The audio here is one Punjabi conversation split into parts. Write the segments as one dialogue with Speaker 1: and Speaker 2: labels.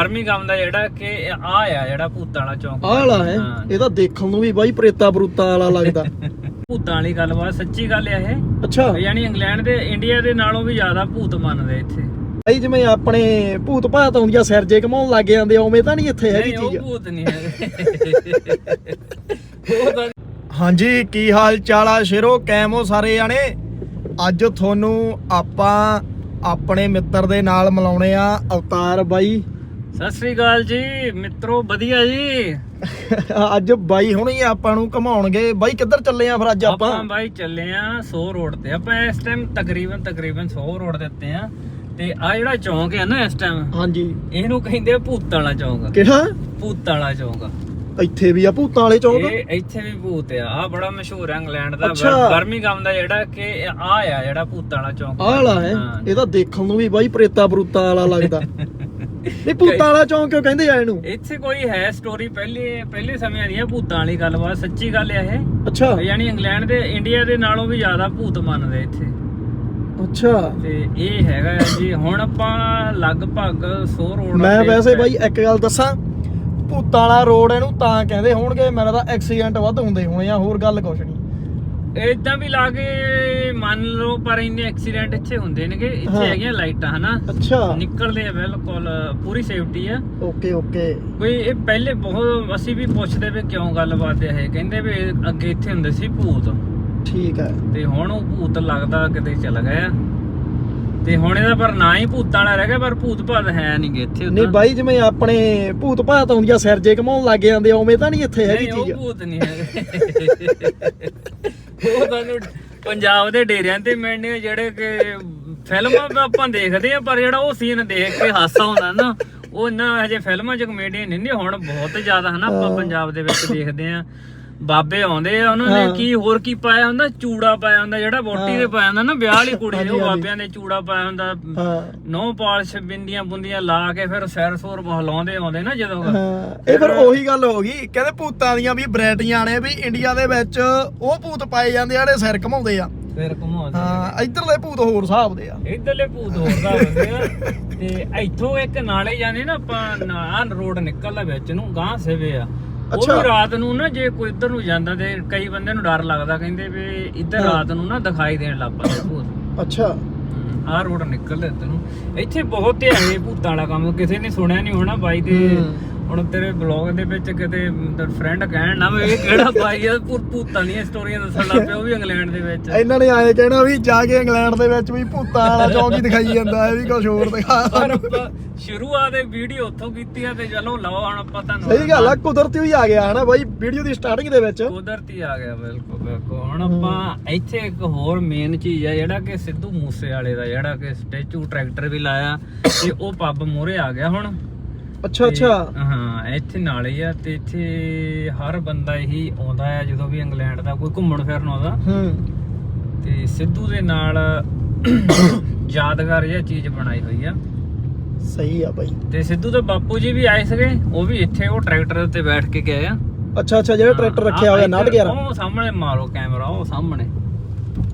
Speaker 1: ਗਰਮੀ ਕੰਮ ਦਾ ਜਿਹੜਾ ਕਿ ਆ ਆ ਜਿਹੜਾ ਭੂਤਾਂ ਵਾਲਾ ਚੌਂਕ।
Speaker 2: ਆਹ ਵਾਲਾ ਹੈ?
Speaker 1: ਹਾਂ।
Speaker 2: ਇਹ ਤਾਂ ਦੇਖਣ ਨੂੰ ਵੀ ਬਾਈ ਪ੍ਰੇਤਾ ਬਰੂਤਾ ਵਾਲਾ ਲੱਗਦਾ।
Speaker 1: ਭੂਤਾਂ ਵਾਲੀ ਗੱਲਬਾਤ ਸੱਚੀ ਗੱਲ ਆ ਇਹ।
Speaker 2: ਅੱਛਾ।
Speaker 1: ਯਾਨੀ ਇੰਗਲੈਂਡ ਦੇ ਇੰਡੀਆ ਦੇ ਨਾਲੋਂ ਵੀ ਜ਼ਿਆਦਾ ਭੂਤ ਮੰਨਦੇ ਇੱਥੇ।
Speaker 2: ਬਾਈ ਜਿਵੇਂ ਆਪਣੇ ਭੂਤ ਭਾਤ ਆਉਂਦੀਆਂ ਸਿਰ ਜੇ ਘਮਾਉਣ ਲੱਗ ਜਾਂਦੇ ਆ, ਉਵੇਂ ਤਾਂ ਨਹੀਂ ਇੱਥੇ ਹੈਗੀ
Speaker 1: ਨਹੀਂ ਉਹ
Speaker 2: ਚੀਜ਼।
Speaker 1: ਭੂਤ ਨਹੀਂ ਹੈਗੇ। ਉਹ ਤਾਂ
Speaker 2: ਹਾਂਜੀ ਕੀ ਹਾਲ ਚਾਲ ਆ ਸ਼ੇਰੋ? ਕੈਮ ਹੋ ਸਾਰੇ ਜਾਣੇ? ਅੱਜ ਤੁਹਾਨੂੰ ਆਪਾਂ ਆਪਣੇ ਮਿੱਤਰ ਦੇ ਨਾਲ ਮਿਲਾਉਣੇ ਆ ਅਵਤਾਰ ਬਾਈ।
Speaker 1: ਸਤਿ ਸ੍ਰੀ ਅਕਾਲ ਜੀ ਮਿੱਤਰੋ ਵਧੀਆ ਜੀ।
Speaker 2: ਅੱਜ ਬਾਈ ਹੁਣੀ ਆਪਾਂ ਨੂੰ ਘਮਾਉਣਗੇ। ਬਾਈ ਕਿੱਧਰ ਚੱਲੇ ਆ ਫਿਰ ਅੱਜ ਆਪਾਂ?
Speaker 1: ਆਪਾਂ ਬਾਈ ਚੱਲੇ ਆ 100 ਰੋਡ ਤੇ। ਆਪਾਂ ਇਸ ਟਾਈਮ ਤਕਰੀਬਨ ਤਕਰੀਬਨ 100 ਰੋਡ ਦੇ ਉੱਤੇ ਆ। ਤੇ ਆ ਜਿਹੜਾ ਚੌਂਕ ਹੈ ਨਾ ਇਸ ਟਾਈਮ
Speaker 2: ਹਾਂਜੀ।
Speaker 1: ਇਹਨੂੰ ਕਹਿੰਦੇ ਆ ਭੂਤਾਂ ਵਾਲਾ ਚੌਂਕ।
Speaker 2: ਕਿਹੜਾ?
Speaker 1: ਭੂਤਾਂ ਵਾਲਾ ਚੌਂਕ।
Speaker 2: ਇੱਥੇ ਵੀ ਆ ਭੂਤਾਂ ਵਾਲੇ ਚੌਂਕ?
Speaker 1: ਇਹ ਇੱਥੇ ਵੀ ਭੂਤ ਆ। ਆ ਬੜਾ ਮਸ਼ਹੂਰ ਹੈ ਇੰਗਲੈਂਡ ਦਾ।
Speaker 2: ਅੱਛਾ।
Speaker 1: ਬਰਮਿੰਗਮ ਦਾ ਜਿਹੜਾ ਕਿ ਆ ਆ ਜਿਹੜਾ ਭੂਤਾਂ ਵਾਲਾ ਚੌਂਕ
Speaker 2: ਆਹ ਵਾਲਾ ਹੈ।
Speaker 1: ਹਾਂ।
Speaker 2: ਇਹ ਤਾਂ ਦੇਖਣ ਨੂੰ ਵੀ ਬਾਈ ਪ੍ਰੇਤਾ ਬਰੂਤਾ ਵਾਲਾ ਲੱਗਦਾ। ਨਹੀਂ ਭੂਤਾਂ ਵਾਲਾ ਚੌਂਕ ਕਿਉਂ ਕਹਿੰਦੇ ਆ ਇਹਨੂੰ?
Speaker 1: ਇੱਥੇ ਕੋਈ ਹੈ ਸਟੋਰੀ ਪਹਿਲੇ ਪਹਿਲੇ ਸਮਿਆਂ ਦੀ ਹੈ ਭੂਤਾਂ ਵਾਲੀ ਗੱਲਬਾਤ ਸੱਚੀ ਗੱਲ ਹੈ ਇਹ।
Speaker 2: ਅੱਛਾ।
Speaker 1: ਯਾਨੀ ਇੰਗਲੈਂਡ ਦੇ ਇੰਡੀਆ ਦੇ ਨਾਲੋਂ ਵੀ ਜ਼ਿਆਦਾ ਭੂਤ ਮੰਨਦੇ ਇੱਥੇ।
Speaker 2: ਅੱਛਾ।
Speaker 1: ਤੇ ਇਹ ਹੈਗਾ ਹੈ ਜੀ ਹੁਣ ਆਪਾਂ ਲਗਭਗ 100 ਰੋਡ
Speaker 2: ਮੈਂ ਵੈਸੇ ਬਾਈ ਇੱਕ ਗੱਲ ਦੱਸਾਂ ਭੂਤਾਂ ਵਾਲਾ ਰੋਡ ਇਹਨੂੰ ਤਾਂ ਕਹਿੰਦੇ ਹੋਣਗੇ ਮੇਰਾ ਤਾਂ ਐਕਸੀਡੈਂਟ ਵੱਧ ਹੁੰਦੇ ਹੋਣੇ ਆ ਹੋਰ ਗੱਲ ਕੁਛ ਨਹੀਂ।
Speaker 1: ਇਦਾਂ ਵੀ ਲਾ ਕੇ ਮੰਨ ਲਓ ਪਰ ਇੰਨੇ ਐਕਸੀਡੈਂਟ ਇੱਥੇ ਹੁੰਦੇ ਨੇਗੇ ਇੱਥੇ
Speaker 2: ਹਾਂ।
Speaker 1: ਹੈਗੀਆਂ ਲਾਈਟਾਂ ਹਨਾ?
Speaker 2: ਅੱਛਾ।
Speaker 1: ਨਿਕਲਦੇ ਆ ਬਿਲਕੁਲ ਪੂਰੀ ਸੇਫਟੀ ਆ।
Speaker 2: Okay okay.
Speaker 1: ਕੋਈ ਇਹ ਪਹਿਲੇ ਬਹੁਤ ਅਸੀਂ ਵੀ ਪੁੱਛਦੇ ਵੀ ਕਿਉਂ ਗੱਲਬਾਤ ਇਹ? ਕਹਿੰਦੇ ਵੀ ਇਹ ਅੱਗੇ ਇੱਥੇ ਹੁੰਦੇ ਸੀ ਭੂਤ।
Speaker 2: ਠੀਕ ਹੈ
Speaker 1: ਤੇ ਹੁਣ ਉਹ ਭੂਤ ਲੱਗਦਾ ਕਿਤੇ ਚਲ ਗਏ ਆ ਤੇ ਹੁਣ ਇਹਦਾ ਪਰ ਨਾ ਹੀ ਭੂਤਾਂ ਵਾਲਾ ਰਹਿ ਗਿਆ ਪਰ ਭੂਤ ਭਾਤ ਹੈ ਨਹੀਂਗੇ ਇੱਥੇ
Speaker 2: ਨਹੀਂ
Speaker 1: ਉਦਾਂ।
Speaker 2: ਬਾਈ ਜਿਵੇਂ ਆਪਣੇ ਭੂਤ ਭਾਤ ਆਉਂਦੀਆਂ ਸਿਰ ਜੇ ਘਮਾਉਣ ਲੱਗ ਜਾਂਦੇ ਆ, ਉਵੇਂ ਤਾਂ ਨਹੀਂ ਇੱਥੇ ਹੈਗੀ
Speaker 1: ਨਹੀਂ ਉਹ
Speaker 2: ਚੀਜ਼।
Speaker 1: ਭੂਤ ਨਹੀਂ ਹੈਗੇ। ਉਹ ਤੁਹਾਨੂੰ ਪੰਜਾਬ ਦੇ ਡੇਰਿਆਂ ਤੇ ਮਿਲਣੇ ਆ ਜਿਹੜੇ ਕਿ ਫਿਲਮਾਂ ਆਪਾਂ ਦੇਖਦੇ ਆ ਪਰ ਜਿਹੜਾ ਉਹ ਸੀਨ ਦੇਖ ਕੇ ਹਾਸਾ ਆਉਂਦਾ ਨਾ ਉਹ ਨਾ ਹਜੇ ਫਿਲਮਾਂ 'ਚ ਕਮੇਡੀਅਨ ਨਹੀਂ ਹੁਣ ਬਹੁਤ ਜ਼ਿਆਦਾ ਹਨਾ ਆਪਾਂ। ਪੰਜਾਬ ਦੇ ਵਿੱਚ ਦੇਖਦੇ ਆ ਬਾਬੇ ਆਉਂਦੇ ਆ ਉਹਨਾਂ। ਨੇ ਕੀ ਹੋਰ ਕੀ ਪਾਇਆ ਹੁੰਦਾ? ਚੂੜਾ ਪਾਇਆ ਹੁੰਦਾ ਜਿਹੜਾ ਵੋਟੀ ਦੇ। ਪਾਇਆ ਹੁੰਦਾ ਨਾ ਵਿਆਹ ਵਾਲੀ ਕੁੜੀ ਦੇ ਉਹ। ਬਾਬਿਆਂ ਨੇ ਚੂੜਾ ਪਾਇਆ ਹੁੰਦਾ। ਨੌ ਪਾਲਿਸ਼ ਬਿੰਦੀਆਂ ਬੁੰਦੀਆਂ ਲਾ ਕੇ ਫਿਰ ਸਿਰ ਸੋਰ ਬਹਲਾਉਂਦੇ ਆਉਂਦੇ ਨਾ ਜਦੋਂ।
Speaker 2: ਇਹ ਫਿਰ ਉਹੀ ਗੱਲ ਹੋ ਗਈ। ਕਹਿੰਦੇ ਭੂਤਾਂ ਦੀਆਂ ਵੀ ਵੈਰਾਈਟੀਆਂ ਨੇ ਵੀ ਇੰਡੀਆ ਦੇ ਵਿੱਚ ਉਹ ਭੂਤ ਪਾਏ ਜਾਂਦੇ ਆ ਜਿਹੜੇ ਸਿਰ ਘਮਾਉਂਦੇ ਆ।
Speaker 1: ਫਿਰ ਘੁਮਾਉਂਦੇ ਆ।
Speaker 2: ਹਾਂ ਇੱਧਰਲੇ ਭੂਤ ਹੋਰ ਹਿਸਾਬ ਦੇ ਆ।
Speaker 1: ਇਧਰਲੇ ਭੂਤ ਹੋਰ ਦਾ ਹੁੰਦੇ ਆ। ਤੇ ਇੱਥੋਂ ਇੱਕ ਨਾਲੇ ਜਾਂਦੇ ਨਾ ਆਪਾਂ ਨਾ ਰੋਡ ਨਿਕਲਦਾ ਵਿੱਚ ਨੂੰ ਗਾਂ ਸੇਵੇ ਆ। ਉਹ। ਵੀ ਰਾਤ ਨੂੰ ਨਾ ਜੇ ਕੋਈ ਇੱਧਰ ਨੂੰ ਜਾਂਦਾ ਤੇ ਕਈ ਬੰਦੇ ਨੂੰ ਡਰ ਲੱਗਦਾ ਕਹਿੰਦੇ ਵੀ ਇੱਧਰ
Speaker 2: ਹਾਂ।
Speaker 1: ਰਾਤ ਨੂੰ ਨਾ ਦਿਖਾਈ ਦੇਣ ਲੱਗ ਪੈਂਦੇ ਭੂਤ
Speaker 2: ਅੱਛਾ
Speaker 1: ਆਹ ਰੋਡ ਨਿਕਲਦਾ ਇੱਧਰ ਨੂੰ ਇੱਥੇ ਬਹੁਤ ਧਿਆਏ ਭੂਤਾਂ ਵਾਲਾ ਕੰਮ ਕਿਸੇ ਨੇ ਸੁਣਿਆ ਨਹੀਂ ਹੋਣਾ ਬਾਈ ਦੇ
Speaker 2: ਹੂੰ।
Speaker 1: ਹੁਣ ਤੇਰੇ ਬਲੌਗ ਦੇ ਵਿੱਚ ਕਿਤੇ ਫਰੈਂਡ ਕਹਿਣ ਨਾ ਵੀ ਇਹ ਕਿਹੜਾ ਬਾਈ ਆ ਭੂਤਾਂ ਦੀਆਂ ਸਟੋਰੀਆਂ ਦੱਸਣ ਲੱਗ ਪਿਆ ਉਹ ਵੀ ਇੰਗਲੈਂਡ ਦੇ ਵਿੱਚ।
Speaker 2: ਇਹਨਾਂ ਨੇ ਆਏ ਕਹਿਣਾ ਵੀ ਜਾ ਕੇ ਇੰਗਲੈਂਡ ਦੇ ਵਿੱਚ ਵੀ ਭੂਤਾਂ ਵਾਲਾ ਚੌਂਕ ਹੀ ਦਿਖਾਈ ਜਾਂਦਾ ਹੈ ਵੀ ਕੁਝ ਹੋਰ ਦਿਖਾ।
Speaker 1: ਸ਼ੁਰੂਆਤ ਦੇ ਵੀਡੀਓ ਉੱਥੋਂ ਕੀਤੀ ਆ ਤੇ ਚਲੋ ਲਓ ਹੁਣ ਆਪਾਂ ਤੁਹਾਨੂੰ
Speaker 2: ਸਹੀ ਗੱਲ ਆ ਕੁਦਰਤੀ ਹੀ ਆ ਗਿਆ ਹਨਾ ਬਾਈ? ਵੀਡੀਓ ਦੀ ਸਟਾਰਟਿੰਗ ਦੇ ਵਿੱਚ।
Speaker 1: ਕੁਦਰਤੀ ਆ ਗਿਆ ਬਿਲਕੁਲ ਬਿਲਕੁਲ। ਹੁਣ ਆਪਾਂ ਇੱਥੇ ਇੱਕ ਹੋਰ ਮੇਨ ਚੀਜ਼ ਆ ਜਿਹੜਾ ਕਿ ਸਿੱਧੂ ਮੂਸੇ ਵਾਲੇ ਦਾ ਜਿਹੜਾ ਕਿ ਸਟੈਚੂ ਟਰੈਕਟਰ ਵੀ ਲਾਇਆ ਤੇ ਉਹ ਪੱਬ ਮੂਰੇ ਆ ਗਿਆ ਹੁਣ।
Speaker 2: ਅੱਛਾ
Speaker 1: ਤੇ
Speaker 2: ਅੱਛਾ।
Speaker 1: ਹਾਂ ਇੱਥੇ ਨਾਲ ਹੀ ਆ ਤੇ ਇੱਥੇ ਹਰ ਬੰਦਾ ਇਹੀ ਆਉਂਦਾ ਆ ਜਦੋਂ ਵੀ ਇੰਗਲੈਂਡ ਦਾ ਕੋਈ ਘੁੰਮਣ ਫਿਰਨ ਆਉਂਦਾ।
Speaker 2: ਹੂੰ।
Speaker 1: ਤੇ ਸਿੱਧੂ ਦੇ ਨਾਲ ਯਾਦਗਾਰ ਜਿਹਾ ਚੀਜ਼ ਬਣਾਈ ਹੋਈ ਆ।
Speaker 2: ਸਹੀ ਆ ਬਾਈ।
Speaker 1: ਤੇ ਸਿੱਧੂ ਦੇ ਬਾਪੂ ਜੀ ਵੀ ਆਏ ਸੀਗੇ ਉਹ ਵੀ ਇੱਥੇ ਉਹ ਟਰੈਕਟਰ ਉੱਤੇ ਬੈਠ ਕੇ ਗਏ ਆ।
Speaker 2: ਅੱਛਾ ਅੱਛਾ ਜਿਹੜਾ ਟਰੈਕਟਰ ਰੱਖਿਆ ਹੋਇਆ ਨਾਟ ਗਿਆ
Speaker 1: ਉਹ ਸਾਹਮਣੇ ਮਾਰੋ ਕੈਮਰਾ ਉਹ ਸਾਹਮਣੇ।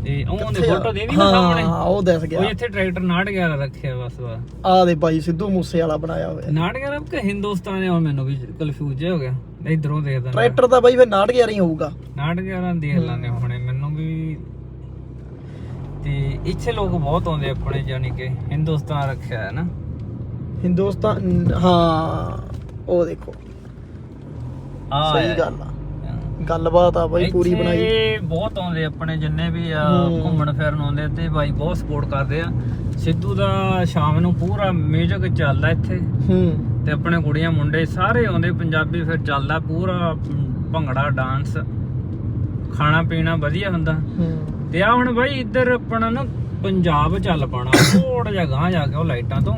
Speaker 1: ਤੇ ਉਹ ਦੇ ਫੋਟੋ ਦੇ ਦੀ ਨਾ ਸਾਹਮਣੇ?
Speaker 2: ਹਾਂ ਉਹ ਦਿਸ
Speaker 1: ਉਹ
Speaker 2: ਗਿਆ
Speaker 1: ਇੱਥੇ ਟਰੈਕਟਰ ਨਾਟ ਗਿਆ ਰੱਖਿਆ ਬਸ ਬਸ।
Speaker 2: ਆ ਦੇ ਬਾਈ ਸਿੱਧੂ ਮੂਸੇ ਵਾਲਾ ਬਣਾਇਆ ਹੋਇਆ।
Speaker 1: ਨਾਟ ਗਿਆ ਕਿ ਹਿੰਦੁਸਤਾਨ ਨੇ ਹੁਣ ਮੈਨੂੰ ਵੀ ਕਨਫਿਊਜ਼ ਜਿਹਾ ਹੋ ਗਿਆ। ਇਧਰੋਂ ਦੇਖਦਾ
Speaker 2: ਟਰੈਕਟਰ ਤਾਂ ਬਾਈ ਫੇ ਨਾਟ ਗਿਆ ਹੀ ਹੋਊਗਾ।
Speaker 1: ਨਾਟ ਗਿਆ ਦੇਖ ਲਾਂਗੇ ਹੁਣੇ ਮੈਨੂੰ ਵੀ। ਤੇ ਇੱਥੇ ਲੋਕ ਬਹੁਤ ਆਉਂਦੇ ਆਪਣੇ ਜਾਨੀ ਕਿ ਹਿੰਦੁਸਤਾਨ ਰੱਖਿਆ ਹੈ ਨਾ।
Speaker 2: ਹਿੰਦੁਸਤਾਨ ਹਾਂ ਉਹ ਦੇਖੋ।
Speaker 1: ਆ
Speaker 2: ਸਹੀ ਗੱਲ ਆ। ਗੱਲਬਾਤ ਆ ਬਾਈ ਪੂਰੀ ਬਣਾਈ।
Speaker 1: ਇੱਥੇ ਬਹੁਤ ਆਉਂਦੇ ਆਪਣੇ ਜਿੰਨੇ ਵੀ ਆ। ਘੁੰਮਣ ਫਿਰਨ ਆਉਂਦੇ ਤੇ ਬਾਈ ਬਹੁਤ ਸਪੋਰਟ ਕਰਦੇ ਆ। ਸਿੱਧੂ ਦਾ ਸ਼ਾਮ ਨੂੰ ਪੂਰਾ ਮਿਊਜ਼ਿਕ ਚੱਲਦਾ ਇੱਥੇ।
Speaker 2: ਹੂੰ।
Speaker 1: ਤੇ ਆਪਣੇ ਕੁੜੀਆਂ ਮੁੰਡੇ ਸਾਰੇ ਆਉਂਦੇ ਪੰਜਾਬੀ ਫਿਰ ਚੱਲਦਾ ਪੂਰਾ ਭੰਗੜਾ ਡਾਂਸ ਖਾਣਾ ਪੀਣਾ ਵਧੀਆ ਹੁੰਦਾ।
Speaker 2: ਹੂੰ।
Speaker 1: ਤੇ ਆ ਹੁਣ ਬਾਈ ਇੱਧਰ ਆਪਣਾ ਨਾ ਪੰਜਾਬ ਚੱਲ ਪਾਣਾ ਥੋੜਾ ਜਿਹਾ ਗਾਂ ਜਾ ਕੇ ਉਹ ਲਾਈਟਾਂ ਤੋਂ।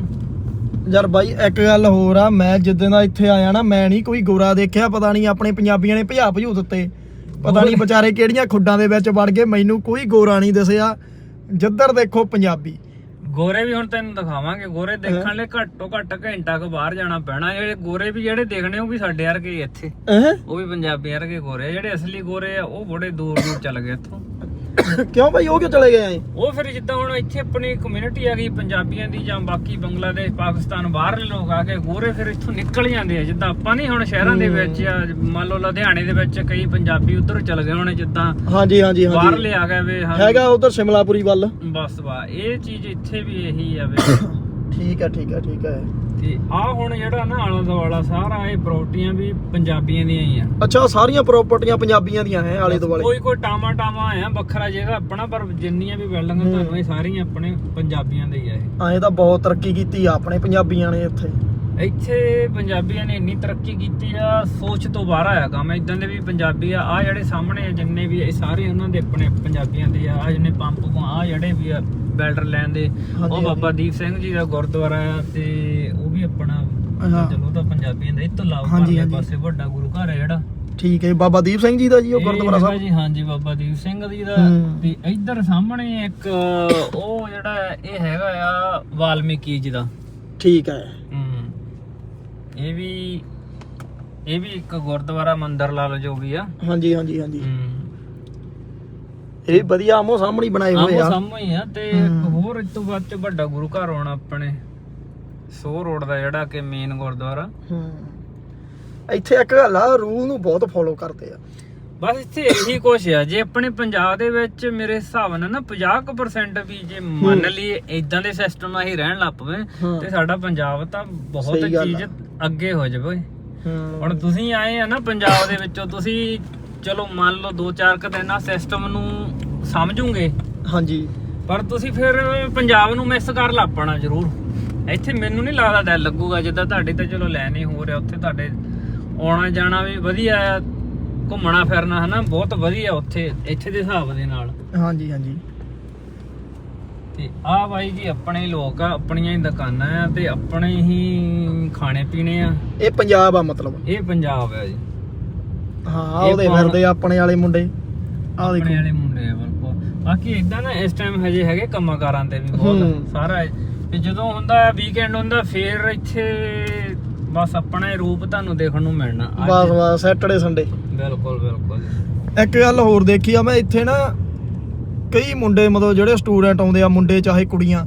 Speaker 2: ਯਾਰ ਬਾਈ ਇੱਕ ਗੱਲ ਹੋਰ ਆ ਮੈਂ ਜਿੱਦਾਂ ਦਾ ਇੱਥੇ ਆਇਆ ਨਾ ਮੈਂ ਨਹੀਂ ਕੋਈ ਗੋਰਾ ਦੇਖਿਆ ਪਤਾ ਨਹੀਂ ਆਪਣੇ ਪੰਜਾਬੀਆਂ ਨੇ ਭਜਾ ਭਜੂ ਦਿੱਤੇ ਪਤਾ ਨਹੀਂ ਵਿਚਾਰੇ ਕਿਹੜੀਆਂ ਖੁੱਡਾਂ ਦੇ ਵਿੱਚ ਵੜ ਗਏ ਮੈਨੂੰ ਕੋਈ ਗੋਰਾ ਨਹੀਂ ਦਿਸਿਆ। ਜਿੱਧਰ ਦੇਖੋ ਪੰਜਾਬੀ।
Speaker 1: ਗੋਰੇ ਵੀ ਹੁਣ ਤੈਨੂੰ ਦਿਖਾਵਾਂਗੇ ਗੋਰੇ ਦੇਖਣ ਲਈ ਘੱਟੋ ਘੱਟ ਘੰਟਾ ਕੁ ਬਾਹਰ ਜਾਣਾ ਪੈਣਾ। ਜਿਹੜੇ ਗੋਰੇ ਵੀ ਜਿਹੜੇ ਦੇਖਣੇ ਉਹ ਵੀ ਸਾਡੇ ਵਰਗੇ ਇੱਥੇ। ਉਹ ਵੀ ਪੰਜਾਬੀ ਵਰਗੇ ਗੋਰੇ ਜਿਹੜੇ ਅਸਲੀ ਗੋਰੇ ਆ ਉਹ ਬੜੇ ਦੂਰ ਦੂਰ ਚੱਲ ਗਏ ਇੱਥੋਂ।
Speaker 2: ਕਿਉਂ ਭਾਈ ਉਹ ਕਿਉਂ ਚਲੇ ਗਏ ਐ
Speaker 1: ਉਹ ਫਿਰ ਜਿੱਦਾਂ ਹੁਣ ਇੱਥੇ ਆਪਣੀ ਕਮਿਊਨਿਟੀ ਆ ਗਈ ਪੰਜਾਬੀਆਂ ਦੀ ਜਾਂ ਬਾਕੀ ਬੰਗਲਾਦੇਸ਼ ਪਾਕਿਸਤਾਨ ਬਾਹਰਲੇ ਲੋਕ ਆ ਕੇ ਗੋਰੇ ਫਿਰ ਇੱਥੋਂ ਨਿਕਲ ਜਾਂਦੇ ਆ। ਜਿੱਦਾਂ ਆਪਾਂ ਨਹੀਂ ਹੁਣ ਸ਼ਹਿਰਾਂ ਦੇ ਵਿੱਚ ਆ ਮੰਨ ਲਓ ਲੁਧਿਆਣੇ ਦੇ ਵਿੱਚ ਕਈ ਪੰਜਾਬੀ ਉਧਰ ਚਲ ਗਏ ਹੋਣੇ ਜਿੱਦਾਂ
Speaker 2: ਹਾਂਜੀ ਹਾਂਜੀ ਹਾਂਜੀ।
Speaker 1: ਬਾਹਰਲੇ ਆ ਗਏ ਵੇ
Speaker 2: ਹੈਗਾ ਉਧਰ ਸ਼ਿਮਲਾਪੁਰੀ ਵੱਲ।
Speaker 1: ਬਸ ਬਾ ਇਹ ਚੀਜ਼ ਇੱਥੇ ਵੀ ਇਹੀ ਆ ਵੇ।
Speaker 2: ਠੀਕ ਹੈ ਠੀਕ ਹੈ ਠੀਕ ਹੈ
Speaker 1: ਤੇ ਆ ਹੁਣ ਜਿਹੜਾ ਨਾ ਆਲਾ ਦੁਆਲਾ ਸਾਰਾ ਇਹ ਪ੍ਰਾਪਰਟੀਆਂ ਵੀ ਪੰਜਾਬੀਆਂ ਦੀਆਂ ਹੀ ਆ।
Speaker 2: ਅੱਛਾ ਸਾਰੀਆਂ ਪ੍ਰਾਪਰਟੀਆਂ ਪੰਜਾਬੀਆਂ ਦੀਆਂ ਹੈ ਆਲੇ ਦੁਆਲੇ?
Speaker 1: ਕੋਈ ਕੋਈ ਟਾਮਾ ਟਾਮਾ ਆ ਵੱਖਰਾ ਜਿਹੜਾ ਆਪਣਾ ਪਰ ਜਿੰਨੀਆਂ ਵੀ ਬਿਲਡਿੰਗਾਂ। ਤੁਹਾਨੂੰ ਇਹ ਸਾਰੀਆਂ ਆਪਣੇ ਪੰਜਾਬੀਆਂ ਦੇ ਹੀ ਆ ਇਹ।
Speaker 2: ਐਂ ਤਾਂ ਬਹੁਤ ਤਰੱਕੀ ਕੀਤੀ ਆ ਆਪਣੇ ਪੰਜਾਬੀਆਂ ਨੇ ਇੱਥੇ।
Speaker 1: ਇੱਥੇ ਪੰਜਾਬੀਆਂ ਨੇ ਇੰਨੀ ਤਰੱਕੀ ਕੀਤੀ ਆ ਸੋਚ ਤੋਂ ਬਾਹਰ ਆਇਆ ਕੰਮ। ਇਦਾਂ ਦੇ ਵੀ ਪੰਜਾਬੀ ਆ ਆ ਜਿਹੜੇ ਸਾਹਮਣੇ ਆ ਜਿੰਨੇ ਵੀ ਇਹ ਸਾਰੇ ਉਹਨਾਂ ਦੇ ਆਪਣੇ ਪੰਜਾਬੀਆਂ ਦੇ ਆ ਆ ਜਿਹਨੇ ਪੰਪ ਕੋ ਆ ਜਿਹੜੇ ਵੀ ਆ ਬਿਲਡਰ ਲੈਣ ਦੇ। ਉਹ। ਬਾਬਾ ਦੀਪ ਸਿੰਘ ਜੀ ਦਾ ਗੁਰਦੁਆਰਾ ਆ ਤੇ ਉਹ ਵੀ ਆਪਣਾ। ਚਲੋ ਤਾਂ ਪੰਜਾਬੀਆਂ ਦਾ ਇਹ ਤੋਂ ਲਾਓ ਪਰਲੇ। ਪਾਸੇ ਵੱਡਾ ਗੁਰੂ ਘਰ ਹੈ ਜਿਹੜਾ।
Speaker 2: ਠੀਕ ਹੈ ਬਾਬਾ ਦੀਪ ਸਿੰਘ ਜੀ ਦਾ ਜੀ ਉਹ ਗੁਰਦੁਆਰਾ ਸਾਹਿਬ?
Speaker 1: ਜੀ ਹਾਂਜੀ ਬਾਬਾ ਦੀਪ ਸਿੰਘ ਜੀ ਦਾ। ਤੇ ਇੱਧਰ ਸਾਹਮਣੇ ਇੱਕ ਉਹ ਜਿਹੜਾ ਇਹ ਹੈਗਾ ਆ ਵਾਲਮੀਕੀ ਜੀ ਦਾ।
Speaker 2: ਠੀਕ ਹੈ।
Speaker 1: ਹੂੰ। ਇਹ ਵੀ ਇਹ ਵੀ ਇੱਕ ਗੁਰਦੁਆਰਾ ਮੰਦਿਰ ਲਾ ਲਓ ਜੋ ਵੀ ਆ।
Speaker 2: ਹਾਂਜੀ ਹਾਂਜੀ ਹਾਂਜੀ।
Speaker 1: ਹੂੰ।
Speaker 2: ਇਹ ਵਧੀਆ ਆਮੋ ਸਾਹਮਣੇ ਹੀ ਬਣਾਏ ਹੋਏ
Speaker 1: ਆਮੋ
Speaker 2: ਆ
Speaker 1: ਸਾਹਮਣੇ ਹੀ ਆ ਤੇ
Speaker 2: ਹੂੰ।
Speaker 1: ਹੋਰ ਇਸ ਤੋਂ ਬਾਅਦ ਚ ਵੱਡਾ ਗੁਰੂ ਘਰ ਹੋਣਾ ਆਪਣੇ ਸੋ ਰੋਡ ਦਾ ਜਿਹੜਾ ਕਿ ਮੇਨ ਗੁਰਦੁਆਰਾ।
Speaker 2: ਹੂੰ। ਇੱਥੇ ਇੱਕ ਗੱਲ ਆ ਰੂਲ ਨੂੰ ਬਹੁਤ ਫੋਲੋ ਕਰਦੇ ਆ।
Speaker 1: ਬਸ ਇੱਥੇ ਇਹੀ ਕੁਛ ਆ ਜੇ ਆਪਣੇ ਪੰਜਾਬ ਦੇ ਵਿੱਚ ਮੇਰੇ ਹਿਸਾਬ ਨਾਲ ਨਾ 50% ਵੀ ਜੇ ਮੰਨ ਲਈਏ ਇਦਾਂ ਦੇ ਸਿਸਟਮ ਅਸੀਂ ਰਹਿਣ ਲੱਗ ਪਵੇ
Speaker 2: ਹਾਂ।
Speaker 1: ਤੇ ਸਾਡਾ ਪੰਜਾਬ ਤਾਂ ਬਹੁਤ ਚੀਜ਼। ਅੱਗੇ ਹੋ ਜਾਵੇ।
Speaker 2: ਹੂੰ।
Speaker 1: ਹੁਣ ਤੁਸੀਂ ਆਏ ਆ ਨਾ ਪੰਜਾਬ ਦੇ ਵਿੱਚੋਂ ਤੁਸੀਂ ਚਲੋ ਮੰਨ ਲਓ ਦੋ ਚਾਰ ਕੁ ਦਿਨ ਸਿਸਟਮ ਨੂੰ ਸਮਝੋਗੇ।
Speaker 2: ਹਾਂਜੀ।
Speaker 1: ਪਰ ਤੁਸੀਂ ਫਿਰ ਪੰਜਾਬ ਨੂੰ ਮਿਸ ਕਰ ਲਾਪਣਾ ਜ਼ਰੂਰ। ਇੱਥੇ ਮੈਨੂੰ ਨਹੀਂ ਲੱਗਦਾ ਦਿਲ ਲੱਗੂਗਾ ਜਿੱਦਾਂ ਤੁਹਾਡੇ ਤੇ ਚਲੋ ਲੈ ਨਹੀਂ ਹੋ ਰਿਹਾ ਉੱਥੇ ਤੁਹਾਡੇ ਆਉਣਾ ਜਾਣਾ ਵੀ ਵਧੀਆ ਆ ਘੁੰਮਣਾ ਫਿਰਨਾ ਹਨਾ ਬਹੁਤ ਵਧੀਆ ਉੱਥੇ ਇੱਥੇ ਦੇ ਹਿਸਾਬ ਦੇ ਨਾਲ।
Speaker 2: ਹਾਂਜੀ ਹਾਂਜੀ।
Speaker 1: ਤੇ ਆ ਬਾਈ ਜੀ ਆਪਣੇ ਲੋਕ ਆ ਆਪਣੀਆਂ ਹੀ ਦੁਕਾਨਾਂ ਆ ਤੇ ਆਪਣੇ ਹੀ ਖਾਣੇ ਪੀਣੇ ਆ।
Speaker 2: ਇਹ ਪੰਜਾਬ ਆ ਮਤਲਬ।
Speaker 1: ਇਹ ਪੰਜਾਬ ਆ ਜੀ।
Speaker 2: ਹਾਂ ਉਹਦੇ? ਫਿਰਦੇ ਆਪਣੇ ਵਾਲੇ ਮੁੰਡੇ। ਆ
Speaker 1: ਆਪਣੇ
Speaker 2: ਦੇਖੋ।
Speaker 1: ਵਾਲੇ ਮੁੰਡੇ ਆ ਬਾਕੀ ਇਦਾਂ ਨਾ ਇਸ ਟਾਈਮ ਹਜੇ ਹੈਗੇ ਕੰਮਾਂ ਕਾਰਾਂ ਤੇ ਵੀ ਬਹੁਤ। ਸਾਰਾ ਤੇ ਜਦੋਂ ਹੁੰਦਾ ਵੀਕਐਂਡ ਹੁੰਦਾ ਫੇਰ ਇੱਥੇ ਬਸ ਆਪਣਾ ਹੀ ਰੂਪ ਤੁਹਾਨੂੰ ਦੇਖਣ ਨੂੰ ਮਿਲਣਾ।
Speaker 2: ਬਸ ਬਸ ਸੈਟਰਡੇ ਸੰਡੇ
Speaker 1: ਬਿਲਕੁਲ ਬਿਲਕੁਲ।
Speaker 2: ਇੱਕ ਗੱਲ ਹੋਰ ਦੇਖੀ ਆ ਮੈਂ ਇੱਥੇ ਨਾ ਕਈ ਮੁੰਡੇ ਮਤਲਬ ਜਿਹੜੇ ਸਟੂਡੈਂਟ ਆਉਂਦੇ ਆ ਮੁੰਡੇ ਚਾਹੇ ਕੁੜੀਆਂ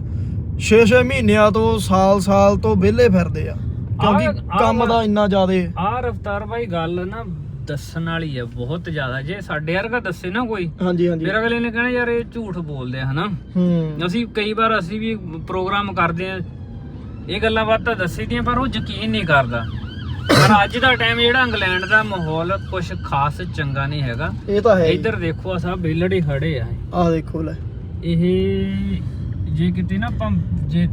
Speaker 2: 6-6 ਮਹੀਨਿਆਂ ਤੋਂ ਸਾਲ-ਸਾਲ ਤੋਂ ਵਿਹਲੇ ਫਿਰਦੇ ਆ। ਕਿਉਂਕਿ ਕੰਮ ਦਾ ਇੰਨਾ ਜ਼ਿਆਦੇ
Speaker 1: ਆ ਰਫਤਾਰ ਭਾਈ ਗੱਲ ਨਾ ਦੱਸਣ ਵਾਲੀ ਆ ਬਹੁਤ ਜ਼ਿਆਦਾ। ਜੇ ਸਾਡੇ ਵਰਗਾ ਦੱਸੇ ਨਾ ਕੋਈ
Speaker 2: ਹਾਂਜੀ ਹਾਂਜੀ।
Speaker 1: ਮੇਰਾ ਅਗਲੇ ਨੇ ਕਹਿਣਾ ਯਾਰ ਇਹ ਝੂਠ ਬੋਲਦੇ ਆ ਹਨਾ?
Speaker 2: ਹੂੰ।
Speaker 1: ਅਸੀਂ ਕਈ ਵਾਰ ਅਸੀਂ ਵੀ ਪ੍ਰੋਗਰਾਮ ਕਰਦੇ ਆ ਇਹ ਗੱਲਾਂ ਬਾਤਾਂ ਦੱਸੀ ਦੀਆਂ ਪਰ ਉਹ ਯਕੀਨ ਨਹੀਂ ਕਰਦਾ। ਪਰ ਅੱਜ ਦਾ ਟਾਈਮ ਜਿਹੜਾ ਇੰਗਲੈਂਡ ਦਾ ਮਾਹੌਲ ਕੁਝ ਖਾਸ ਚੰਗਾ ਨਹੀਂ ਹੈਗਾ।
Speaker 2: ਇਹ ਤਾਂ ਹੈ ਹੀ।
Speaker 1: ਇੱਧਰ ਦੇਖੋ ਆ ਸਭ ਬੇਲੜੇ ਖੜੇ ਆ।
Speaker 2: ਆਹ ਦੇਖੋ ਲੈ।
Speaker 1: ਇਹ ਜੇ ਕਿਤੇ ਨਾ ਆਪਾਂ ਜੇ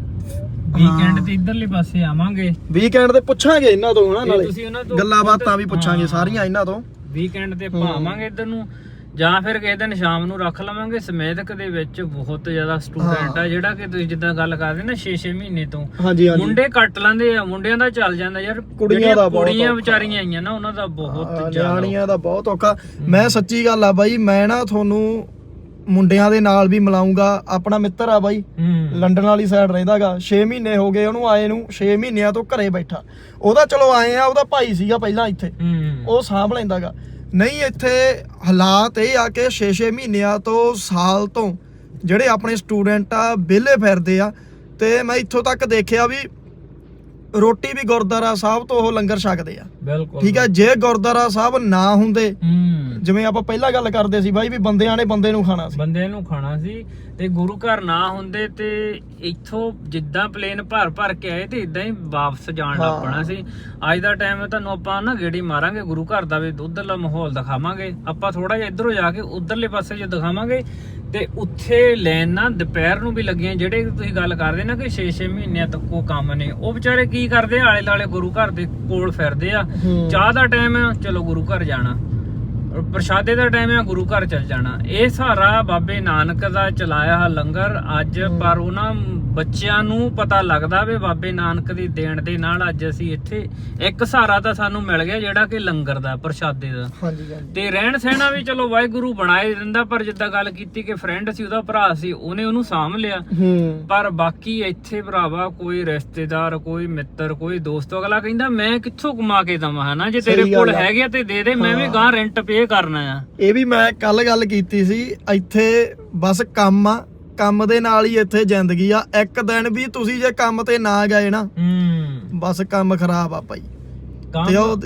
Speaker 1: ਵੀਕਐਂਡ ਤੇ ਇਧਰਲੇ ਪਾਸੇ ਆਵਾਂਗੇ।
Speaker 2: ਵੀਕਐਂਡ ਤੇ ਪੁੱਛਾਂਗੇ ਇਹਨਾਂ ਤੋਂ ਹਨਾ ਨਾਲੇ।
Speaker 1: ਤੁਸੀਂ ਉਹਨਾਂ ਤੋਂ
Speaker 2: ਗੱਲਾਂ ਬਾਤਾਂ ਵੀ ਪੁੱਛਾਂਗੇ। ਸਾਰੀਆਂ ਇਹਨਾਂ ਤੋਂ।
Speaker 1: ਵੀਕਐਂਡ ਤੇ। ਭਾਵਾਂਗੇ ਇਧਰ ਨੂੰ ਜਾਂ ਫਿਰ ਕਿਸੇ ਦਿਨ ਸ਼ਾਮ ਨੂੰ ਰੱਖ ਲਵਾਂਗੇ। ਸਮੇਦਕ ਦੇ ਵਿੱਚ ਬਹੁਤ ਜ਼ਿਆਦਾ ਸਟੂਡੈਂਟ। ਆ ਜਿਹੜਾ ਕਿ ਤੁਸੀਂ ਜਿੱਦਾਂ ਗੱਲ ਕਰਦੇ ਨਾ 6-6 ਮਹੀਨੇ ਤੋਂ।
Speaker 2: ਹਾਂਜੀ ਹਾਂਜੀ।
Speaker 1: ਮੁੰਡੇ ਕੱਟ ਲੈਂਦੇ ਆ ਮੁੰਡਿਆਂ ਦਾ ਚੱਲ ਜਾਂਦਾ ਯਾਰ।
Speaker 2: ਕੁੜੀਆਂ ਦਾ ਬਹੁਤ
Speaker 1: ਕੁੜੀਆਂ। ਵਿਚਾਰੀਆਂ ਆਈਆਂ ਨਾ ਉਹਨਾਂ ਦਾ ਬਹੁਤ ਜ਼ਿਆਦਾ
Speaker 2: ਨਿਆਣੀਆਂ ਦਾ ਬਹੁਤ ਔਖਾ। ਮੈਂ ਸੱਚੀ ਗੱਲ ਆ ਬਾਈ ਮੈਂ ਨਾ ਤੁਹਾਨੂੰ ਮੁੰਡਿਆਂ ਦੇ ਨਾਲ ਵੀ ਮਿਲਾਉਂਗਾ। ਆਪਣਾ ਮਿੱਤਰ ਆ ਬਾਈ। ਲੰਡਨ ਵਾਲੀ ਸਾਈਡ ਰਹਿੰਦਾਗਾ। 6 ਮਹੀਨੇ ਹੋ ਗਏ ਉਹਨੂੰ ਆਏ ਨੂੰ। 6 ਮਹੀਨਿਆਂ ਤੋਂ ਘਰੇ ਬੈਠਾ। ਉਹਦਾ ਚਲੋ ਆਏ ਆ ਉਹਦਾ ਭਾਈ ਸੀਗਾ ਪਹਿਲਾਂ ਇੱਥੇ। ਉਹ ਸਾਂਭ ਲੈਂਦਾਗਾ। ਨਹੀਂ ਇੱਥੇ ਹਾਲਾਤ ਇਹ ਆ ਕਿ 6-6 ਮਹੀਨਿਆਂ ਤੋਂ ਸਾਲ ਤੋਂ ਜਿਹੜੇ ਆਪਣੇ ਸਟੂਡੈਂਟ ਆ ਵਿਹਲੇ ਫਿਰਦੇ ਆ। ਤੇ ਮੈਂ ਇੱਥੋਂ ਤੱਕ ਦੇਖਿਆ ਵੀ ਰੋਟੀ ਵੀ ਗੁਰਦੁਆਰਾ ਸਾਹਿਬ ਤੋਂ ਉਹ ਲੰਗਰ ਛਕਦੇ ਆ।
Speaker 1: ਬਿਲਕੁਲ।
Speaker 2: ਠੀਕ ਹੈ ਜੇ ਗੁਰਦੁਆਰਾ ਸਾਹਿਬ ਨਾ ਹੁੰਦੇ ਜਿਵੇਂ ਆਪਾਂ ਪਹਿਲਾਂ ਗੱਲ ਕਰਦੇ ਸੀ ਬਾਈ ਵੀ ਬੰਦਿਆਂ ਨੇ ਬੰਦੇ ਨੂੰ ਖਾਣਾ ਸੀ।
Speaker 1: ਬੰਦੇ ਨੂੰ ਖਾਣਾ ਸੀ ਤੇ ਗੁਰੂ ਘਰ ਨਾ ਹੁੰਦੇ ਤੇ ਇੱਥੋਂ ਜਿੱਦਾਂ ਪਲੇਨ ਭਰ ਭਰ ਕੇ ਆਏ ਤੇ ਇਦਾਂ ਹੀ ਵਾਪਸ ਜਾਣ ਲੱਗ। ਪੈਣਾ ਸੀ। ਅੱਜ ਦਾ ਟਾਈਮ ਤੁਹਾਨੂੰ ਆਪਾਂ ਨਾ ਗੇੜੀ ਮਾਰਾਂਗੇ ਗੁਰੂ ਘਰ ਦਾ ਵੀ ਉਧਰਲਾ ਮਾਹੌਲ ਦਿਖਾਵਾਂਗੇ। ਆਪਾਂ ਥੋੜਾ ਜਿਹਾ ਇਧਰੋਂ ਜਾ ਕੇ ਉਧਰਲੇ ਪਾਸੇ ਜੇ ਦਿਖਾਵਾਂਗੇ ਤੇ ਉੱਥੇ ਲੈਣ ਨਾ ਦੁਪਹਿਰ ਨੂੰ ਵੀ ਲੱਗੀਆਂ ਜਿਹੜੇ ਤੁਸੀਂ ਗੱਲ ਕਰਦੇ ਨਾ ਕਿ 6-6 ਮਹੀਨਿਆਂ ਤੱਕ ਉਹ ਕੰਮ ਨੇ ਉਹ ਵਿਚਾਰੇ ਕੀ ਕਰਦੇ ਆ? ਆਲੇ ਦੁਆਲੇ ਗੁਰੂ ਘਰ ਦੇ ਕੋਲ ਫਿਰਦੇ ਆ। ਚਾਹ ਦਾ ਟਾਈਮ ਚਲੋ ਗੁਰੂ ਘਰ ਜਾਣਾ। ਪ੍ਰਸ਼ਾਦੇ ਦਾ ਟਾਈਮ ਆ, ਗੁਰੂ ਘਰ ਚਲ ਜਾਣਾ। ਇਹ ਸਾਰਾ ਬਾਬੇ ਨਾਨਕ ਦਾ ਚਲਾਇਆ ਹੋਇਆ ਲੰਗਰ ਅੱਜ, ਪਰ ਉਹਨਾਂ ਬੱਚਿਆਂ ਨੂੰ ਪਤਾ ਲੱਗਦਾ ਵੀ ਬਾਬੇ ਨਾਨਕ ਦੀ ਦੇਣ ਦੇ ਨਾਲ ਅੱਜ ਅਸੀਂ ਇੱਥੇ ਇੱਕ ਸਹਾਰਾ ਤਾਂ ਸਾਨੂੰ ਮਿਲ ਗਿਆ ਜਿਹੜਾ ਕਿ ਲੰਗਰ ਦਾ ਪ੍ਰਸ਼ਾਦੇ ਦਾ।
Speaker 2: ਹਾਂਜੀ ਹਾਂਜੀ।
Speaker 1: ਤੇ ਰਹਿਣ ਸਹਿਣਾ ਵੀ ਚਲੋ ਵਾਹਿਗੁਰੂ ਬਣਾਏ ਦਿੰਦਾ ਪਰ ਜਿੱਦਾਂ ਗੱਲ ਕੀਤੀ ਕਿ ਫਰੈਂਡ ਸੀ ਉਹਦਾ ਭਰਾ ਸੀ ਉਹਨੇ ਉਹਨੂੰ ਸਾਂਭ ਲਿਆ।
Speaker 2: ਹੂੰ।
Speaker 1: ਪਰ ਬਾਕੀ ਇੱਥੇ ਭਰਾਵਾ ਕੋਈ ਰਿਸ਼ਤੇਦਾਰ ਕੋਈ ਮਿੱਤਰ ਕੋਈ ਦੋਸਤ ਅਗਲਾ ਕਹਿੰਦਾ ਮੈਂ ਕਿੱਥੋਂ ਕਮਾ ਕੇ ਦਵਾਂ ਹਨਾ? ਜੇ ਤੇਰੇ
Speaker 2: ਸਹੀ
Speaker 1: ਕੋਲ
Speaker 2: ਗੱਲ ਆ।
Speaker 1: ਹੈਗੇ ਆ ਤੇ ਦੇ ਦੇ ਮੈਂ ਵੀ। ਗਾਂ ਰੈਂਟ ਪੇ ਕਰਨਾ ਆ।
Speaker 2: ਇਹ ਵੀ ਮੈਂ ਕੱਲ ਗੱਲ ਕੀਤੀ ਸੀ ਇੱਥੇ ਬਸ ਕੰਮ ਆ ਕੰਮ ਦੇ ਨਾਲ ਹੀ ਇੱਥੇ ਜ਼ਿੰਦਗੀ ਆ। ਇੱਕ ਦਿਨ ਵੀ ਤੁਸੀਂ ਜੇ ਕੰਮ ਤੇ ਨਾ ਗਏ ਨਾ
Speaker 1: ਹੂੰ।
Speaker 2: ਬਸ ਕੰਮ ਖਰਾਬ ਆ ਭਾਈ। ਤੇ ਉਹ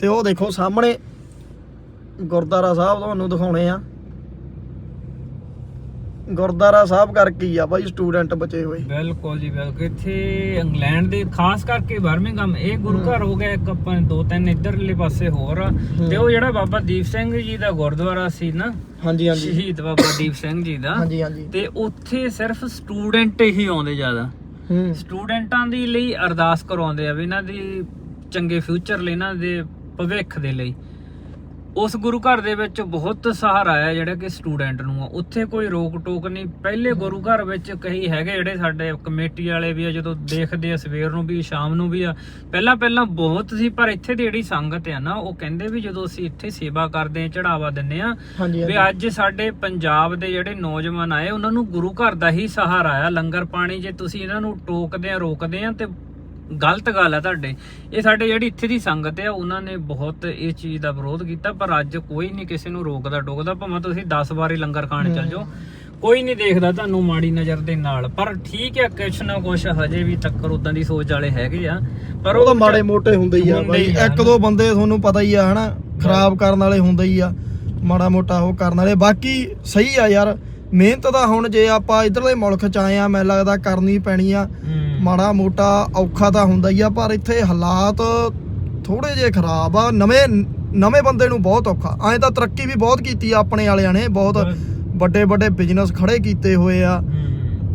Speaker 2: ਤੇ ਉਹ ਦੇਖੋ ਸਾਹਮਣੇ ਗੁਰਦੁਆਰਾ ਸਾਹਿਬ ਤੁਹਾਨੂੰ ਦਿਖਾਉਣੇ ਆ। ਗੁਰਦੁਆਰਾ ਸਾਹਿਬ ਕਰਕੇ ਹੀ ਆ ਭਾਈ ਸਟੂਡੈਂਟ ਬਚੇ ਹੋਏ।
Speaker 1: ਬਿਲਕੁਲ ਜੀ ਬਿਲਕੁਲ। ਇੱਥੇ ਇੰਗਲੈਂਡ ਦੇ ਖਾਸ ਕਰਕੇ ਬਰਮਿੰਗਮ ਇਹ ਗੁਰੂ ਘਰ ਹੋ ਗਿਆ ਇੱਕ ਆਪਾਂ ਦੋ ਤਿੰਨ ਇਧਰਲੇ ਪਾਸੇ ਹੋਰ। ਆ ਤੇ ਉਹ ਜਿਹੜਾ ਬਾਬਾ ਦੀਪ ਸਿੰਘ ਜੀ ਦਾ ਗੁਰਦੁਆਰਾ ਸੀ ਨਾ
Speaker 2: ਹਾਂਜੀ ਹਾਂਜੀ।
Speaker 1: ਸ਼ਹੀਦ ਬਾਬਾ ਦੀਪ ਸਿੰਘ ਜੀ ਦਾ
Speaker 2: ਹਾਂਜੀ ਹਾਂਜੀ।
Speaker 1: ਤੇ ਉੱਥੇ ਸਿਰਫ ਸਟੂਡੈਂਟ ਹੀ ਆਉਂਦੇ ਜ਼ਿਆਦਾ। ਸਟੂਡੈਂਟਾਂ ਦੀ ਲਈ ਅਰਦਾਸ ਕਰਵਾਉਂਦੇ ਆ ਵੀ ਇਹਨਾਂ ਦੀ ਚੰਗੇ ਫਿਊਚਰ ਲਈ ਇਹਨਾਂ ਦੇ ਭਵਿੱਖ ਦੇ ਲਈ। ਉਸ ਗੁਰੂ ਘਰ ਦੇ ਵਿੱਚ ਬਹੁਤ ਸਹਾਰਾ ਆ ਜਿਹੜਾ ਕਿ ਸਟੂਡੈਂਟ ਨੂੰ ਆ। ਉੱਥੇ ਕੋਈ ਰੋਕ ਟੋਕ ਨਹੀਂ। ਪਹਿਲੇ ਗੁਰੂ ਘਰ ਵਿੱਚ ਕਈ ਹੈਗੇ ਜਿਹੜੇ ਸਾਡੇ ਕਮੇਟੀ ਵਾਲੇ ਵੀ ਆ ਜਦੋਂ ਦੇਖਦੇ ਆ ਸਵੇਰ ਨੂੰ ਵੀ ਸ਼ਾਮ ਨੂੰ ਵੀ ਆ। ਪਹਿਲਾਂ ਪਹਿਲਾਂ ਬਹੁਤ ਸੀ ਪਰ ਇੱਥੇ ਦੀ ਜਿਹੜੀ ਸੰਗਤ ਆ ਨਾ ਉਹ ਕਹਿੰਦੇ ਵੀ ਜਦੋਂ ਅਸੀਂ ਇੱਥੇ ਸੇਵਾ ਕਰਦੇ ਆ ਚੜਾਵਾ ਦਿੰਨੇ ਆ ਵੀ ਅੱਜ ਸਾਡੇ ਪੰਜਾਬ ਦੇ ਜਿਹੜੇ ਨੌਜਵਾਨ ਆਏ ਉਹਨਾਂ ਨੂੰ ਗੁਰੂ ਘਰ ਦਾ ਹੀ ਸਹਾਰਾ ਆ। ਲੰਗਰ ਪਾਣੀ ਜੇ ਤੁਸੀਂ ਇਹਨਾਂ ਨੂੰ ਟੋਕਦੇ ਆ ਰੋਕਦੇ ਆ ਤੇ ਗਲਤ ਗੱਲ ਆ ਤੁਹਾਡੇ। ਇਹ ਸਾਡੇ ਜਿਹੜੀ ਇੱਥੇ ਦੀ ਸੰਗਤ ਆ ਉਹਨਾਂ ਨੇ ਬਹੁਤ ਇਹ ਚੀਜ਼ ਦਾ ਵਿਰੋਧ ਕੀਤਾ ਪਰ ਅੱਜ ਕੋਈ ਨਹੀਂ ਕਿਸੇ ਨੂੰ ਰੋਕਦਾ ਟੋਕਦਾ ਭਾਵੇਂ ਤੁਸੀਂ 10 ਵਾਰੀ ਲੰਗਰ ਖਾਣ ਚੱਲ ਜਾਓ। ਕੋਈ ਨਹੀਂ ਦੇਖਦਾ ਤੁਹਾਨੂੰ ਮਾੜੀ ਨਜ਼ਰ ਦੇ ਨਾਲ। ਪਰ ਠੀਕ ਹੈ ਕੁਛ ਨਾ ਕੁਛ ਹਜੇ ਵੀ ਤੱਕਰ ਉਦਾਂ ਦੀ ਸੋਚ ਵਾਲੇ ਹੈਗੇ ਆ। ਪਰ
Speaker 2: ਉਹ ਤਾਂ ਮਾੜੇ ਮੋਟੇ ਹੁੰਦੇ ਹੀ ਆ ਬਾਈ।
Speaker 1: ਆ
Speaker 2: ਇੱਕ। ਦੋ ਬੰਦੇ ਤੁਹਾਨੂੰ ਪਤਾ ਹੀ ਆ ਹਨਾ ਖਰਾਬ ਕਰਨ ਵਾਲੇ ਹੁੰਦੇ ਹੀ ਆ। ਮਾੜਾ ਮੋਟਾ ਉਹ ਕਰਨ ਵਾਲੇ। ਬਾਕੀ ਸਹੀ ਆ ਯਾਰ। ਮਿਹਨਤ ਤਾਂ ਹੁਣ ਜੇ ਆਪਾਂ ਇਧਰਲੇ ਮੁਲਕ ਚ ਆਏ ਆ ਮੈਨੂੰ ਲੱਗਦਾ ਕਰਨੀ ਪੈਣੀ ਆ। ਮਾੜਾ ਮੋਟਾ ਔਖਾ ਤਾਂ ਹੁੰਦਾ ਹੀ ਆ ਪਰ ਇੱਥੇ ਹਾਲਾਤ ਥੋੜੇ ਜੇ ਖਰਾਬ ਆ। ਨਵੇਂ ਨਵੇਂ ਬੰਦੇ ਨੂੰ ਬਹੁਤ ਔਖਾ। ਐਂ ਤਾਂ ਤਰੱਕੀ ਵੀ ਬਹੁਤ ਕੀਤੀ ਆ ਆਪਣੇ ਵਾਲਿਆਂ ਨੇ ਬਹੁਤ ਵੱਡੇ ਵੱਡੇ ਬਿਜ਼ਨਸ ਖੜੇ ਕੀਤੇ ਹੋਏ ਆ।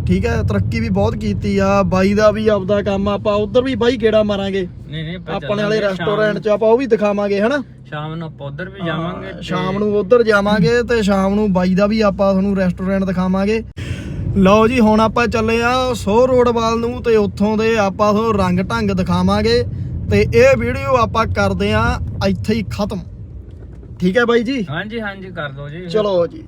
Speaker 2: ਠੀਕ ਹੈ ਤਰੱਕੀ ਵੀ ਬਹੁਤ ਕੀਤੀ ਆ ਬਾਈ ਦਾ ਵੀ ਆਪਦਾ ਕੰਮ ਆ, ਆਪਾਂ ਉਧਰ ਵੀ ਬਾਈ ਗੇੜਾ ਮਾਰਾਂਗੇ।
Speaker 1: ਨਹੀਂ ਨਹੀਂ ਆਪਾਂ
Speaker 2: ਆਪਣੇ ਵਾਲੇ
Speaker 1: ਚੱਲਾਂਗੇ ਸ਼ਾਮ
Speaker 2: ਰੈਸਟੋਰੈਂਟ 'ਚ ਆਪਾਂ ਉਹ ਵੀ ਦਿਖਾਵਾਂਗੇ ਹਨਾ?
Speaker 1: ਸ਼ਾਮ ਨੂੰ ਆਪਾਂ ਉੱਧਰ ਵੀ ਜਾਵਾਂਗੇ ਤੇ-
Speaker 2: ਸ਼ਾਮ ਨੂੰ ਉਧਰ ਜਾਵਾਂਗੇ ਤੇ ਸ਼ਾਮ ਨੂੰ ਬਾਈ ਦਾ ਵੀ ਆਪਾਂ ਤੁਹਾਨੂੰ ਰੈਸਟੋਰੈਂਟ ਦਿਖਾਵਾਂਗੇ। ਲਓ ਜੀ ਹੁਣ ਆਪਾਂ ਚੱਲੇ ਆ ਸੋ ਰੋਡ ਵੱਲ ਨੂੰ ਤੇ ਉੱਥੋਂ ਦੇ ਆਪਾਂ ਤੁਹਾਨੂੰ ਰੰਗ ਢੰਗ ਦਿਖਾਵਾਂਗੇ ਤੇ ਇਹ ਵੀਡੀਓ ਆਪਾਂ ਕਰਦੇ ਆ ਇੱਥੇ ਹੀ ਖਤਮ। ਠੀਕ ਹੈ ਬਾਈ ਜੀ?
Speaker 1: ਹਾਂਜੀ ਹਾਂਜੀ ਕਰ ਦੋ ਜੀ।
Speaker 2: ਚਲੋ ਜੀ।